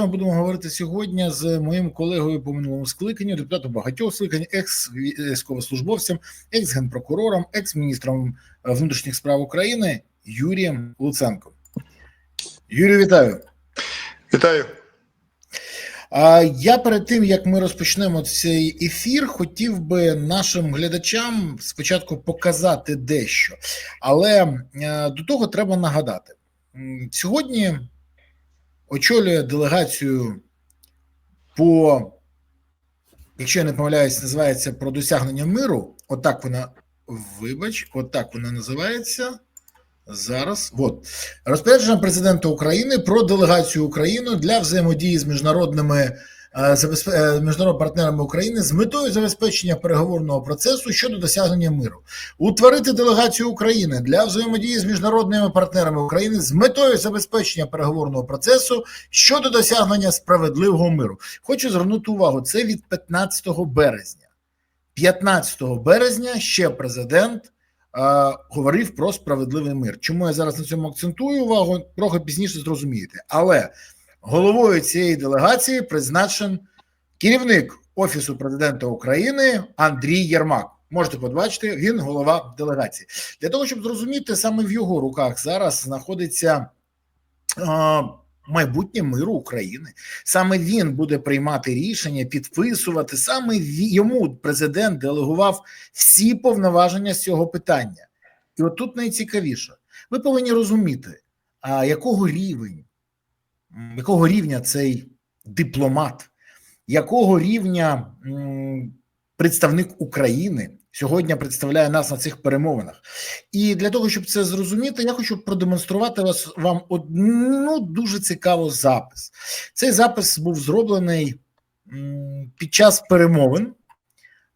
Ми будемо говорити сьогодні з моїм колегою по минулому скликанню, депутатом багатьох скликань, екс-військовослужбовцем, екс-генпрокурором, екс-міністром внутрішніх справ України Юрієм Луценком. Юрію, вітаю. Вітаю. А я перед тим як ми розпочнемо цей ефір, хотів би нашим глядачам спочатку показати дещо, але до того треба нагадати сьогодні. Очолює делегацію по, якщо я не помиляюсь, називається про досягнення миру. Отак вона, вибач, отак вона називається. Зараз от розпорядження президента України про делегацію України для взаємодії з міжнародними міжнародними партнерами України з метою забезпечення переговорного процесу щодо досягнення миру, утворити делегацію України для взаємодії з міжнародними партнерами України з метою забезпечення переговорного процесу щодо досягнення справедливого миру. Хочу звернути увагу: це від 15 березня. 15 березня ще президент е, говорив про справедливий мир. Чому я зараз на цьому акцентую увагу? Трохи пізніше зрозумієте. Але головою цієї делегації призначен керівник Офісу президента України Андрій Єрмак. Можете побачити, він голова делегації. Для того, щоб зрозуміти, саме в його руках зараз знаходиться е, майбутнє миру України. Саме він буде приймати рішення, підписувати. Саме йому президент делегував всі повноваження з цього питання. І от тут найцікавіше. Ви повинні розуміти, а якого рівень, якого рівня цей дипломат, якого рівня представник України сьогодні представляє нас на цих перемовинах. І для того, щоб це зрозуміти, я хочу продемонструвати вас вам одну дуже цікавий запис. Цей запис був зроблений під час перемовин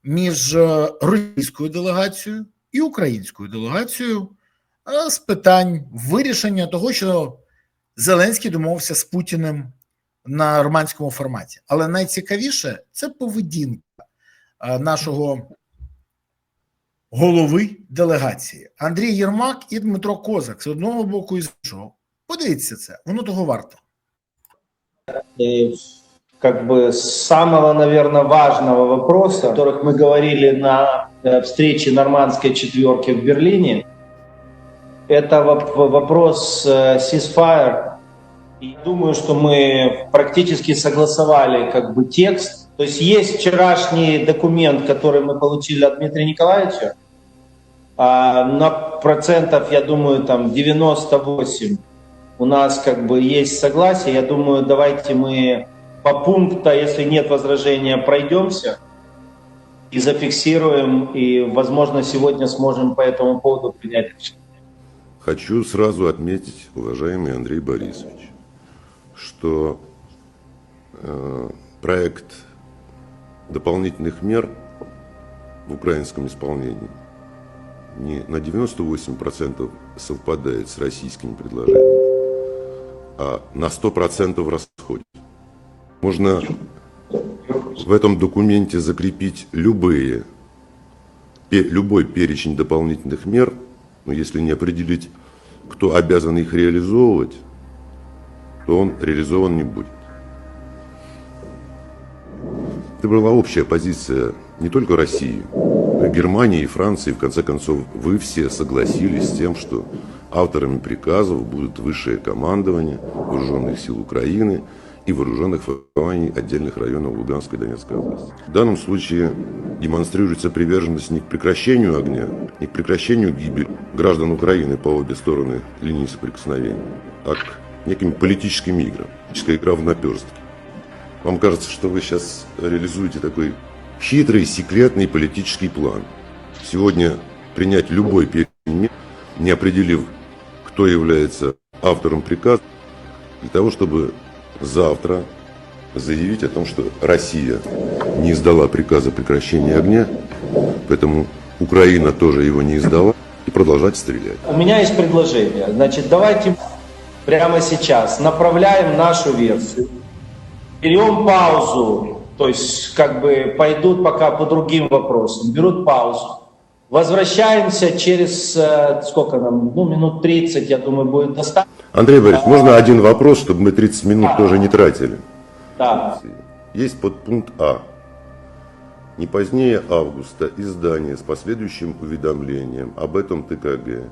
між е, російською делегацією і українською делегацією е, з питань вирішення того, що Зеленський домовився з Путіним на романському форматі. Але найцікавіше це поведінка е, нашого голови делегації Андрій Єрмак і Дмитро Козак з одного боку і з іншого. Подивіться це, воно того варто. И, как бы с самого, наверное, важного вопроса, о которых мы говорили на э, встрече нормандской четверки в Берлине, это воп- вопрос э, ceasefire. И думаю, что мы практически согласовали как бы текст. То есть есть вчерашний документ, который мы получили от Дмитрия Николаевича. А на процентов, я думаю, там 98 у нас как бы есть согласие. Я думаю, давайте мы по пункту, если нет возражения, пройдемся и зафиксируем, и, возможно, сегодня сможем по этому поводу принять решение. Хочу сразу отметить, уважаемый Андрей Борисович, что э, проект дополнительных мер в украинском исполнении не на 98% совпадает с российскими предложениями, а на 100% расходит. Можно в этом документе закрепить любые, любой перечень дополнительных мер, но если не определить, кто обязан их реализовывать, то он реализован не будет. Это была общая позиция не только России, но и Германии и Франции. В конце концов, вы все согласились с тем, что авторами приказов будут высшее командование вооруженных сил Украины и вооруженных формирований отдельных районов Луганской и Донецкой области. В данном случае демонстрируется приверженность не к прекращению огня, не к прекращению гибели граждан Украины по обе стороны линии соприкосновения, а к неким политическим играм. Политическая игра в наперстке. Вам кажется, что вы сейчас реализуете такой хитрый, секретный политический план. Сегодня принять любой перечень мер, не определив, кто является автором приказа, для того, чтобы завтра заявить о том, что Россия не издала приказ о прекращении огня, поэтому Украина тоже его не издала, и продолжать стрелять. У меня есть предложение. Значит, давайте прямо сейчас направляем нашу версию, берем паузу, то есть как бы пойдут пока по другим вопросам, берут паузу, возвращаемся через, э, сколько нам, ну, минут 30, я думаю, будет достаточно. Андрей Борисович, можно один вопрос, чтобы мы 30 минут тоже не тратили? Да. Есть подпункт А. Не позднее августа издание с последующим уведомлением об этом ТКГ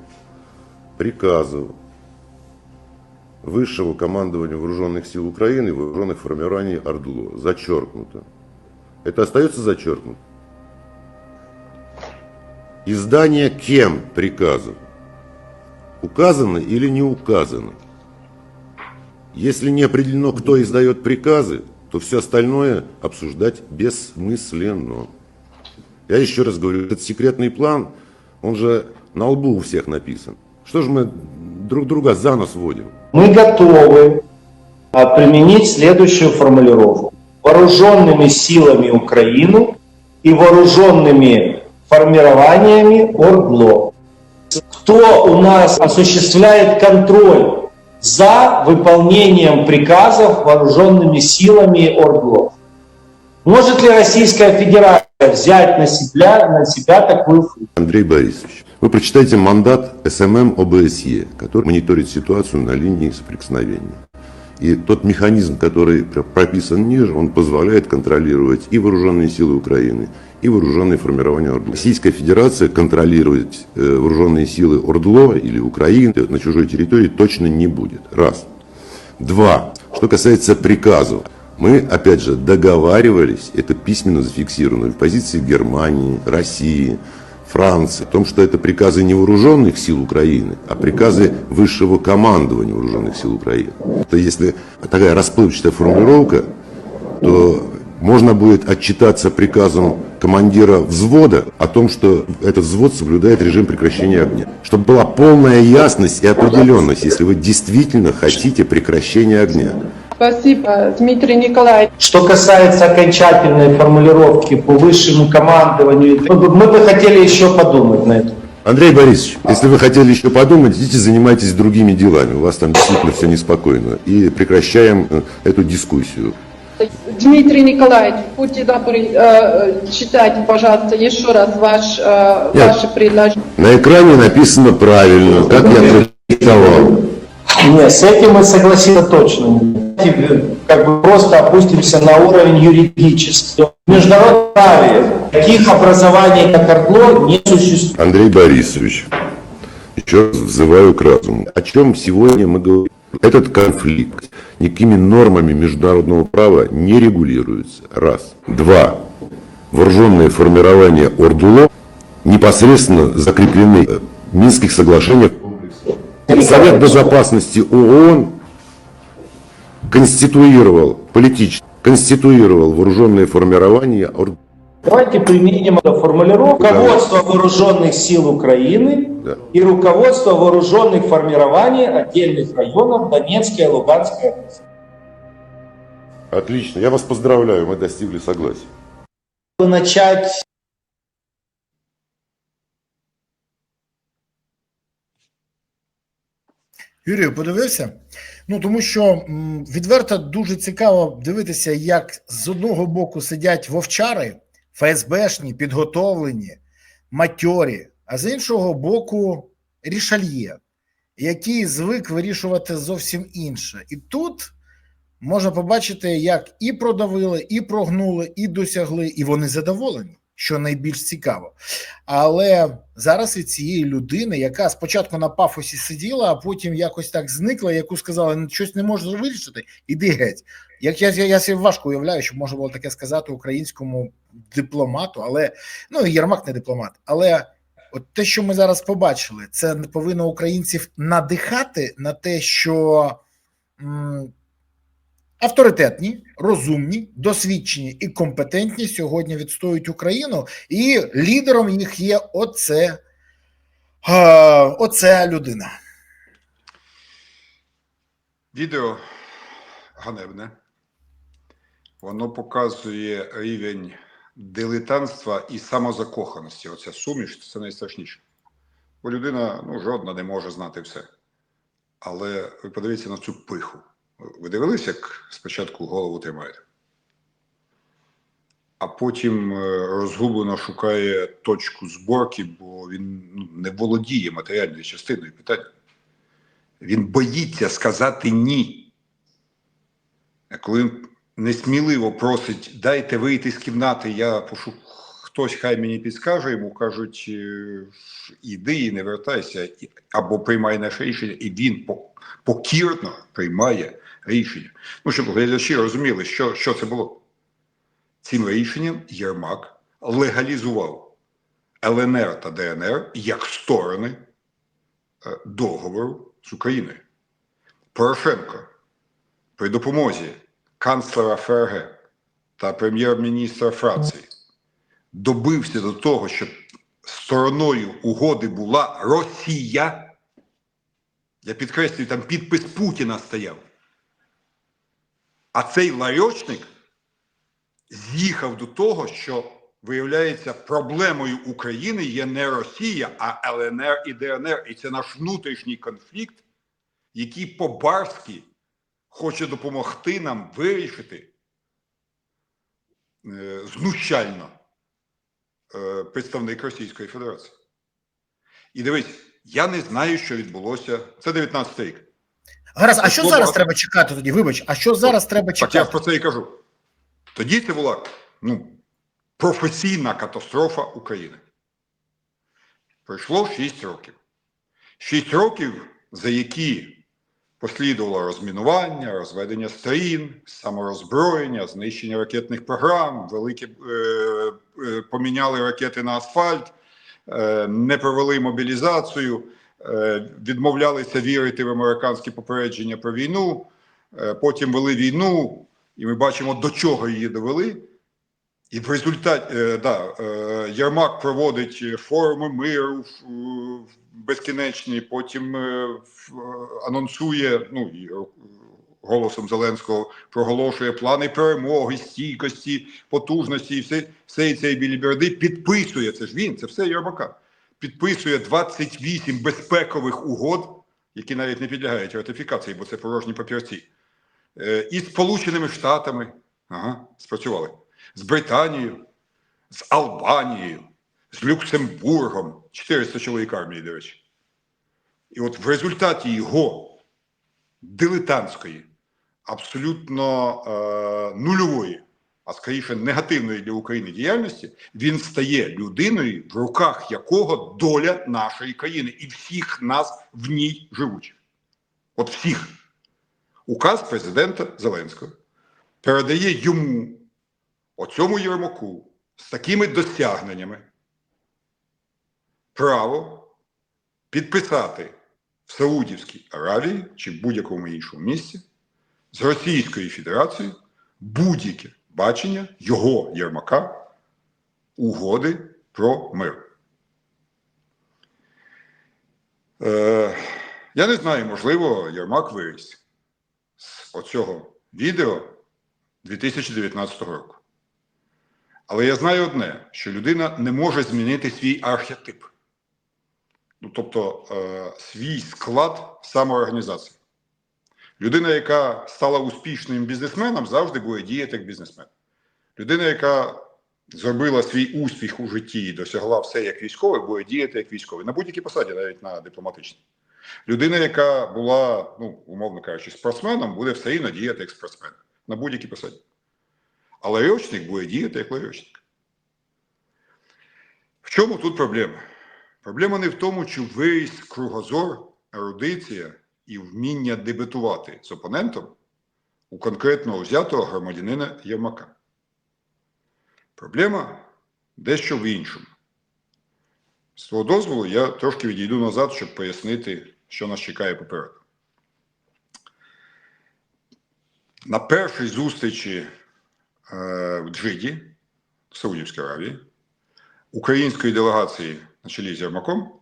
приказов Высшего командования Вооруженных сил Украины и Вооруженных формирований ОРДЛО. Зачеркнуто. Это остается зачеркнуто? Издание кем приказов? Указано или не указано? Если не определено, кто издает приказы, то все остальное обсуждать бессмысленно. Я еще раз говорю, этот секретный план, он же на лбу у всех написан. Что же мы друг друга за нос водим? Мы готовы а, применить следующую формулировку. Вооруженными силами Украины и вооруженными формированиями ОРДЛО. Кто у нас осуществляет контроль за выполнением приказов вооруженными силами ОРДЛО? Может ли Российская Федерация взять на себя, на себя такую функцию? Андрей Борисович, вы прочитайте мандат СММ ОБСЕ, который мониторит ситуацию на линии соприкосновения. И тот механизм, который пр- прописан ниже, он позволяет контролировать и вооруженные силы Украины, и вооруженные формирования ОРДЛО. Российская Федерация контролировать э, вооруженные силы ОРДЛО или Украины на чужой территории точно не будет. Раз. Два. Что касается приказов. Мы, опять же, договаривались, это письменно зафиксировано в позиции Германии, России, Франции, о том, что это приказы не вооруженных сил Украины, а приказы высшего командования вооруженных сил Украины. То если такая расплывчатая формулировка, то можно будет отчитаться приказом командира взвода о том, что этот взвод соблюдает режим прекращения огня. Чтобы была полная ясность и определенность, если вы действительно хотите прекращения огня. Спасибо, Дмитрий Николаевич. Что касается окончательной формулировки по высшему командованию, мы бы, мы бы хотели еще подумать на это. Андрей Борисович, если вы хотели еще подумать, идите занимайтесь другими делами. У вас там действительно все неспокойно. И прекращаем э, эту дискуссию. Дмитрий Николаевич, будьте добры, э, читайте, пожалуйста, еще раз ваш, э, Нет. ваше предложение. На экране написано правильно, как я продиктовал. Нет, с этим мы согласиться точно. Давайте, Как бы просто опустимся на уровень юридический. В международном праве таких образований, как ОРДЛО, не существует. Андрей Борисович, еще раз взываю к разуму. О чем сегодня мы говорим? Этот конфликт никакими нормами международного права не регулируется. Раз. Два. Вооруженные формирования ОРДУЛО непосредственно закреплены в Минских соглашениях. Совет Безопасности ООН конституировал политически, конституировал вооруженные формирования ОРДУЛО. Давайте применим эту формулировку. Руководство вооруженных сил Украины Да. и руководство вооруженных формирований отдельных районов Донецкой и Луганской области. Отлично, я вас поздравляю, мы достигли согласия. Начать Юрію, подивився? Ну тому що м, відверто дуже цікаво дивитися, як з одного боку сидять вовчари, ФСБшні, підготовлені, матьорі, а з іншого боку рішальє, який звик вирішувати зовсім інше. І тут можна побачити, як і продавили, і прогнули, і досягли, і вони задоволені, що найбільш цікаво. Але зараз від цієї людини, яка спочатку на пафосі сиділа, а потім якось так зникла, яку сказали, «Ну, щось не можеш вирішити, іди геть. Як я, я, я собі важко уявляю, що можна було таке сказати українському дипломату, але ну Єрмак не дипломат. Але от те, що ми зараз побачили, це повинно українців надихати на те, що авторитетні, розумні, досвідчені і компетентні сьогодні відстоюють Україну, і лідером їх є оце, е, оця людина. Відео ганебне. Воно показує рівень дилетантства і самозакоханості. Оця суміш це найстрашніше. Бо людина ну, жодна не може знати все. Але ви подивіться на цю пиху. Ви дивились, як спочатку голову тримаєте? А потім е, розгублено шукає точку зборки, бо він ну, не володіє матеріальною частиною питання. Він боїться сказати ні. Коли він несміливо просить, дайте вийти з кімнати, я пошу, хтось хай мені підскаже, йому кажуть, е, іди і не вертайся, або приймай наше рішення, і він покірно приймає рішення. Ну, щоб глядачі розуміли, що, що це було. Цим рішенням Єрмак легалізував ЛНР та ДНР як сторони е, договору з Україною. Порошенко при допомозі канцлера ФРГ та прем'єр-міністра Франції добився до того, щоб стороною угоди була Росія. Я підкреслюю, там підпис Путіна стояв. А цей ларьочник з'їхав до того, що виявляється, проблемою України є не Росія, а ЛНР і ДНР. І це наш внутрішній конфлікт, який по-барськи хоче допомогти нам вирішити е, знущально е, представник Російської Федерації. І дивись, я не знаю, що відбулося. Це 19 рік. Гаразд, а що Слово- зараз треба чекати тоді? Вибач, а що зараз треба чекати? Так я про це і кажу. Тоді це була ну, професійна катастрофа України. Пройшло 6 років. 6 років, за які послідувало розмінування, розведення сторін, самороззброєння, знищення ракетних програм, великі е, е, поміняли ракети на асфальт, е, не провели мобілізацію, відмовлялися вірити в американські попередження про війну. Е, Потім вели війну, і ми бачимо, до чого її довели. І в результаті е, да, е, Єрмак проводить е, форуми миру безкінечні, потім е, е, анонсує ну, і, е, голосом Зеленського проголошує плани перемоги, стійкості, потужності, і все, все цей біліберди підписує. Це ж він, це все Єрмака. Підписує 28 безпекових угод, які навіть не підлягають ратифікації, бо це порожні папірці. Е, І Сполученими Штатами ага, спрацювали, з Британією, з Албанією, з Люксембургом, 400 чоловік армії, до речі. І от в результаті його дилетантської, абсолютно е, нульової, а скоріше негативної для України діяльності, він стає людиною, в руках якого доля нашої країни і всіх нас в ній живучих. От всіх. Указ президента Зеленського передає йому, оцьому Єрмаку, з такими досягненнями право підписати в Саудівській Аравії чи в будь-якому іншому місці з Російською Федерацією будь-яке бачення його Єрмака угоди про мир. Е, я не знаю, можливо, Єрмак виріс з оцього відео 2019 року. Але я знаю одне, що людина не може змінити свій архетип. Ну, тобто е, свій склад самоорганізації. Людина, яка стала успішним бізнесменом, завжди буде діяти як бізнесмен. Людина, яка зробила свій успіх у житті і досягла все як військовий, буде діяти як військовий. На будь-якій посаді, навіть на дипломатичній. Людина, яка була, ну, умовно кажучи, спортсменом, буде все рівно діяти як спортсмен на будь-якій посаді. А ларьочник буде діяти як ларьочник. В чому тут проблема? Проблема не в тому, чи виріс кругозор, ерудиція і вміння дебетувати з опонентом у конкретного взятого громадянина Єрмака. Проблема дещо в іншому. З твого дозволу я трошки відійду назад, щоб пояснити, що нас чекає попереду. На першій зустрічі е, в Джиді, в Саудівській Аравії, української делегації на чолі з Єрмаком,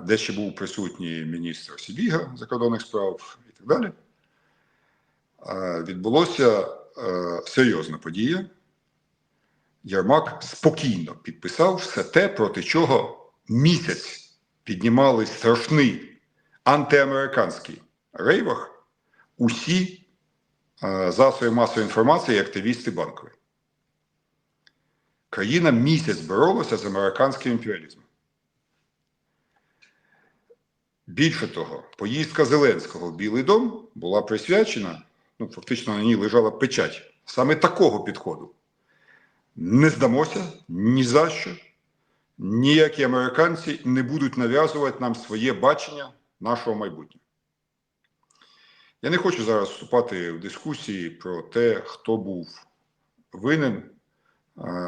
де ще був присутній міністр Сібіга закордонних справ і так далі, е, відбулося е, серйозна подія. Єрмак спокійно підписав все те, проти чого місяць піднімали страшний антиамериканський рейвах усі е, засоби масової інформації і активісти банкової. Країна місяць боролася з американським імперіалізмом. Більше того, поїздка Зеленського в Білий дом була присвячена ну фактично на ній лежала печать саме такого підходу. Не здамося ні за що. Ніякі американці не будуть нав'язувати нам своє бачення нашого майбутнього. Я не хочу зараз вступати в дискусії про те, хто був винен,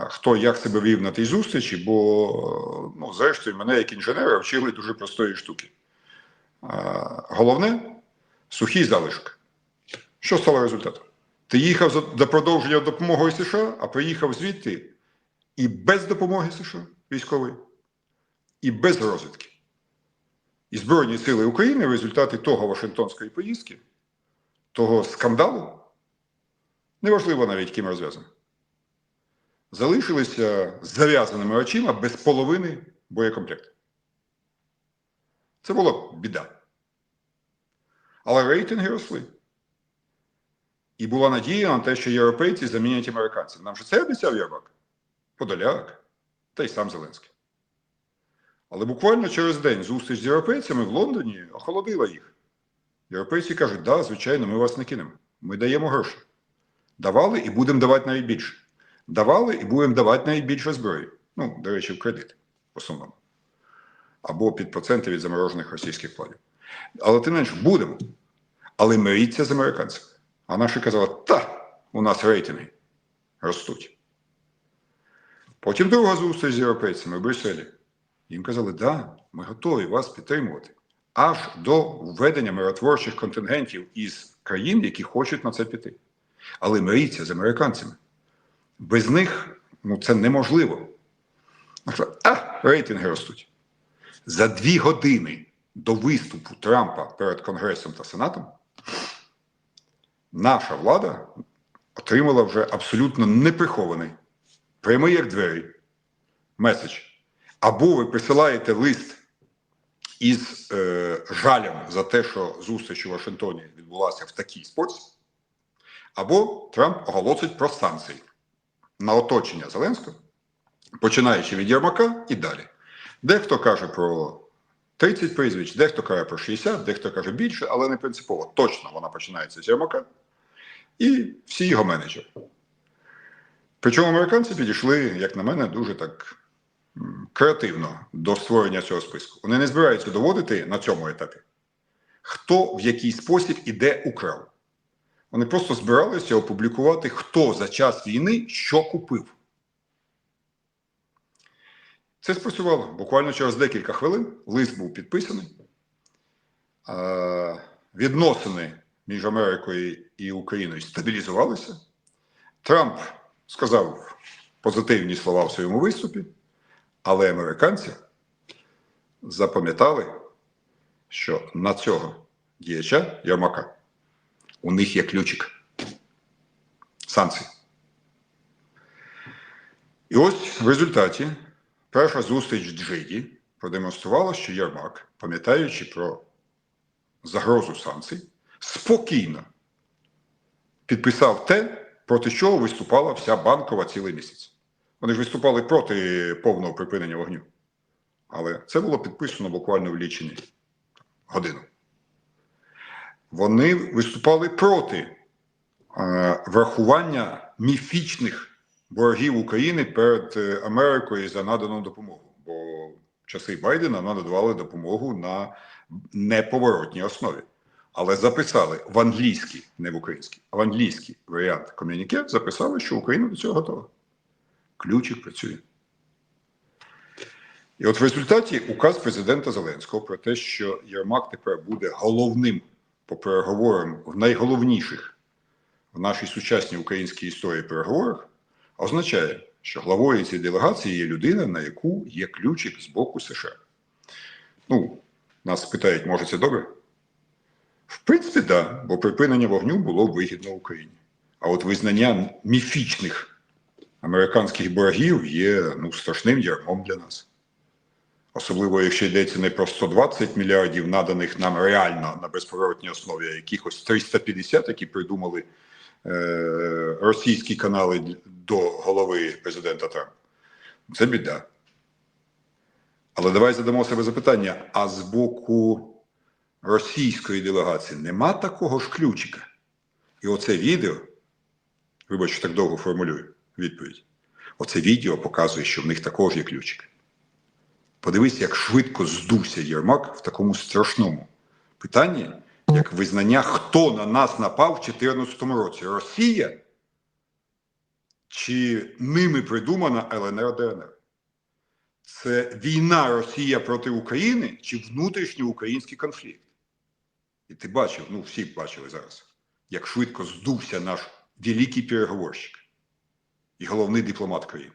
хто як себе вів на тій зустрічі, бо, ну, зрештою, мене як інженера вчили дуже простої штуки. Головне сухий залишок. Що стало результатом? Ти їхав за- продовження допомоги США, а приїхав звідти і без допомоги США військової, і без розвідки. І Збройні сили України в результаті того Вашингтонської поїздки, того скандалу, неважливо навіть ким розв'язано, залишилися з зав'язаними очима без половини боєкомплекту. Це була біда. Але рейтинги росли. І була надія на те, що європейці замінять американців. Нам же це обіцяв Єрмак? Подоляк, та й сам Зеленський. Але буквально через день зустріч з європейцями в Лондоні охолодила їх. Європейці кажуть, да, звичайно, ми вас не кинемо. Ми даємо гроші. Давали і будемо давати навіть більше. Давали і будемо давати навіть більше зброї. Ну, до речі, в кредит в основному. Або під проценти від заморожених російських вкладів. Але тим не менше, будемо. Але миріться з американцями. А наші казали, та, у нас рейтинги ростуть. Потім друга зустріч з європейцями в Брюсселі. Їм казали, да, ми готові вас підтримувати. Аж до введення миротворчих контингентів із країн, які хочуть на це піти. Але миріться з американцями. Без них ну, це неможливо. А, рейтинги ростуть. За дві години до виступу Трампа перед Конгресом та Сенатом наша влада отримала вже абсолютно неприхований, прямий як двері, меседж. Або ви присилаєте лист із е, жалем за те, що зустріч у Вашингтоні відбулася в такий спосіб, або Трамп оголосить про санкції на оточення Зеленського, починаючи від Єрмака і далі. Дехто каже про 30 прізвищ, дехто каже про 60, дехто каже більше, але не принципово. Точно вона починається з Єрмака і всі його менеджери. Причому американці підійшли, як на мене, дуже так креативно до створення цього списку. Вони не збираються доводити на цьому етапі, хто в який спосіб іде украв. Вони просто збиралися опублікувати, хто за час війни що купив. Це спрацювало. Буквально через декілька хвилин лист був підписаний. Відносини між Америкою і Україною стабілізувалися. Трамп сказав позитивні слова в своєму виступі, але американці запам'ятали, що на цього діяча Єрмака у них є ключик санкцій. І ось в результаті перша зустріч Джиді продемонструвала, що Єрмак, пам'ятаючи про загрозу санкцій, спокійно підписав те, проти чого виступала вся банкова цілий місяць. Вони ж виступали проти повного припинення вогню. Але це було підписано буквально в лічені годину. Вони виступали проти е, врахування міфічних боргів України перед е, Америкою за надану допомогу. Бо в часи Байдена надавали допомогу на неповоротній основі. Але записали в англійський, не в український, а в англійський варіант ком'юніке записали, що Україна до цього готова. Ключик працює. І от в результаті указ президента Зеленського про те, що Єрмак тепер буде головним по переговорам в найголовніших в нашій сучасній українській історії переговорах, означає, що главою цієї делегації є людина, на яку є ключик з боку США. Ну, нас питають, може це добре? В принципі, так, да, бо припинення вогню було вигідно Україні. А от визнання міфічних американських боргів є ну, страшним ярмом для нас. Особливо, якщо йдеться не про 120 мільярдів, наданих нам реально на безповоротній основі, а якихось 350, які придумали е, російські канали до голови президента Трампа. Це біда. Але давай задамо себе запитання: а з боку російської делегації нема такого ж ключика? І оце відео, вибач, що так довго формулюю відповідь. Оце відео показує, що в них також є ключик. Подивись, як швидко здувся Єрмак в такому страшному питанні, як визнання, хто на нас напав у 2014 році: Росія чи ними придумана ЛНР ДНР? Це війна Росія проти України чи внутрішній український конфлікт? І ти бачив, ну всі бачили зараз, як швидко здувся наш великий переговорщик і головний дипломат країни.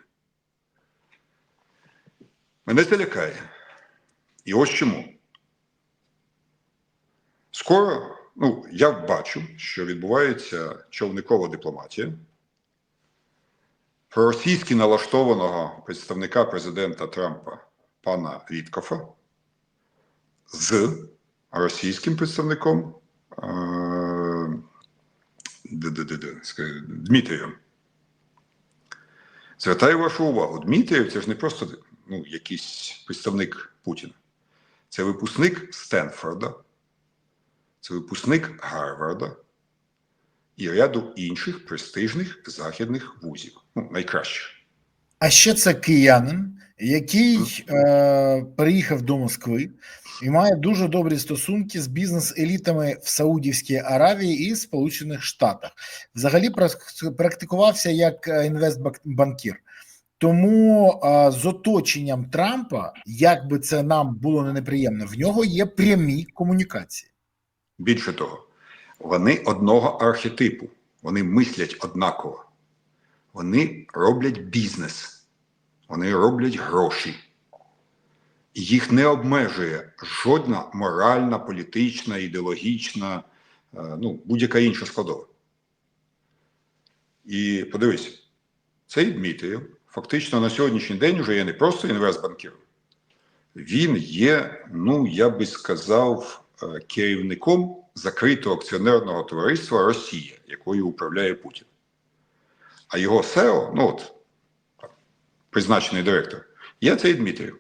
Мене це лякає. І ось чому. Скоро, ну, я бачу, що відбувається човникова дипломатія. Проросійськи налаштованого представника президента Трампа пана Ріткофа з російським представником е, Дмитрієм. Звертаю вашу увагу, Дмитрієв це ж не просто ну, якийсь представник Путіна. Це випускник Стенфорда, це випускник Гарварда і ряду інших престижних західних вузів, ну, найкращих. А ще це киянин, який е, переїхав до Москви і має дуже добрі стосунки з бізнес-елітами в Саудівській Аравії і Сполучених Штатах. Взагалі прак- практикувався як е, інвестбанкір. Тому е, з оточенням Трампа, як би це нам було не неприємно, в нього є прямі комунікації. Більше того, вони одного архетипу, вони мислять однаково. Вони роблять бізнес, вони роблять гроші. Їх не обмежує жодна моральна, політична, ідеологічна, е, ну, будь-яка інша складова. І подивись, цей Дмитрієв фактично на сьогоднішній день вже є не просто інвестбанкіром. Він є, ну я би сказав, е, керівником закритого акціонерного товариства Росія, якою управляє Путін. А його СЕО, ну от призначений директор, є цей Дмитрів.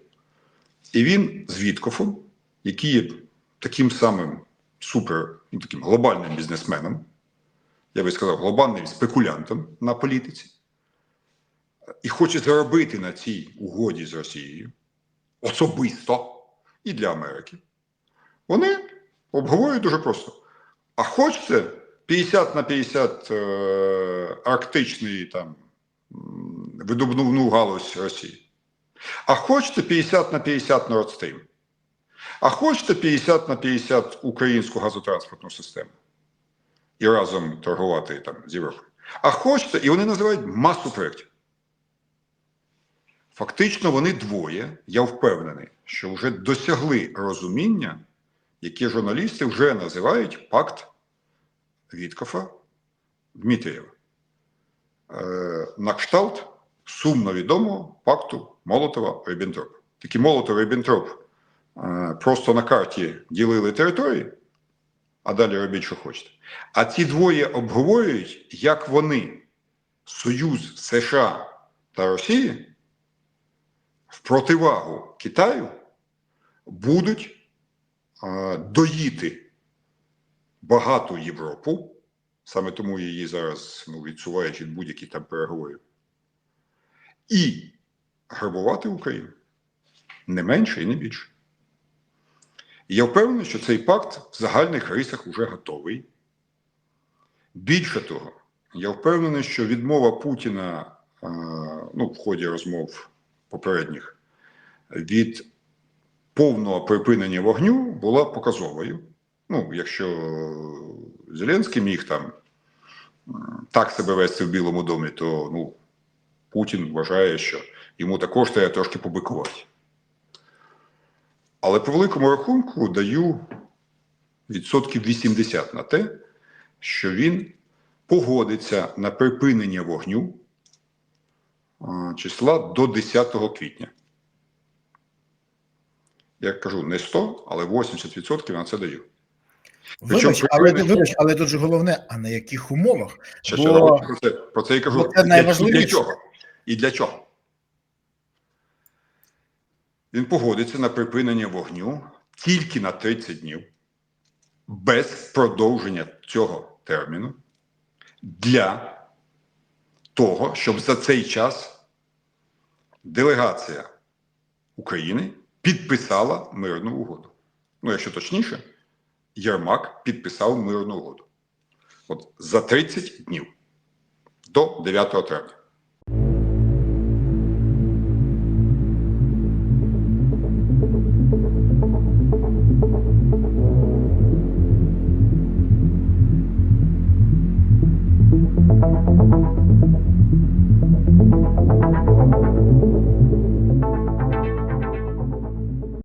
І він з Віткофом, який є таким самим супер ну, таким глобальним бізнесменом, я би сказав, глобальним спекулянтом на політиці, і хоче заробити на цій угоді з Росією особисто і для Америки. Вони обговорюють дуже просто. А хочете 50 на 50 е, арктичний там видобувну галузь Росії? А хочете 50 на 50 Nord Stream? А хочете 50 на 50 українську газотранспортну систему? І разом торгувати там з Європою. А хочете, і вони називають масу проєктів. Фактично, вони двоє, я впевнений, що вже досягли розуміння, яке журналісти вже називають пакт Віткофа Дмитрієва. Е, на кшталт сумно відомого пакту Молотова Ріббентропа. Такі Молотов Ріббентроп е, просто на карті ділили території, а далі робіть, що хочете. А ці двоє обговорюють, як вони, Союз США та Росії, в противагу Китаю будуть доїти багату Європу, саме тому її зараз ну, відсувають від будь-яких там переговорів, і грабувати Україну не менше і не більше. І я впевнений, що цей пакт в загальних рисах вже готовий. Більше того, я впевнений, що відмова Путіна ну, в ході розмов попередніх від повного припинення вогню була показовою. Ну, якщо Зеленський міг там так себе вести в Білому домі, то ну, Путін вважає, що йому також треба трошки побикувати. Але по великому рахунку даю відсотків 80 на те, що він погодиться на припинення вогню числа до 10 квітня. Я кажу не 100, але 80% на це даю. Причому Вибач, але, припинення- вибач, але тут же головне, а на яких умовах? Ще, Бо- ще про це, про це і кажу. бо це найважливіше. І для чого? І для чого? Він погодиться на припинення вогню тільки на 30 днів, без продовження цього терміну, для того, щоб за цей час делегація України підписала мирну угоду. Ну, якщо точніше, Єрмак підписав мирну угоду. От за 30 днів до 9 травня.